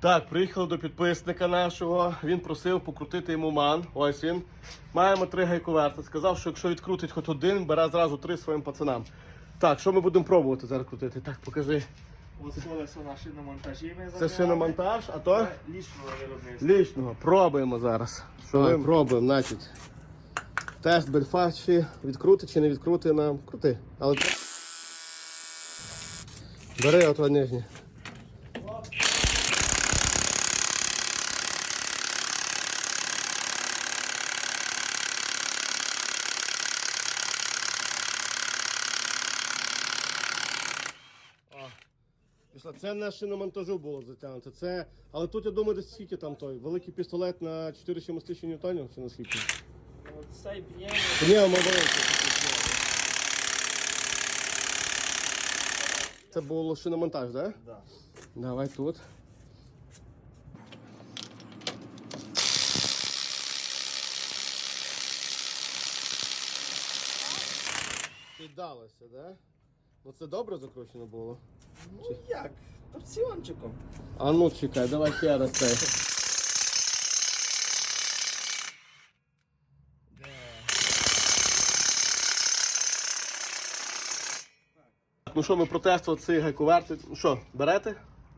Так, приїхали до підписника нашого. Він просив покрутити йому ман. Ось він. Маємо три гайковерти. Сказав, що якщо відкрутить хоч один, бере зразу три своїм пацанам. Так, що ми будемо пробувати зараз крутити? Так, покажи. Ось колесо на шиномонтажі ми Це шиномонтаж, а то Лічного виробництва. лічного. Пробуємо зараз. Що Так, ви- пробуємо, значить. Тест Бельфаст чи відкрути чи не відкрути нам. Крути. Але бери ото нижнє. Пішла. Це на шиномонтажу було затягнуто. Це... Але тут я думаю, десь скільки там той. Великий пістолет на 4 чимось тисячі ньютонів чи на скільки? Цей б'є. Ні, маленький. Це було шиномонтаж, так? Да? Да. Давай тут. Піддалося, так? Да? Ну це добре закручено було. Ну як? Торціончиком. А ну чекай, давай ще раз цей. Ну що, ми протестували ці гайковерти. Ну що, берете?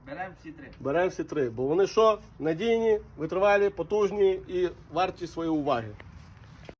Беремо всі три. Беремо всі три. Бо вони що? Надійні, витривалі, потужні і варті своєї уваги.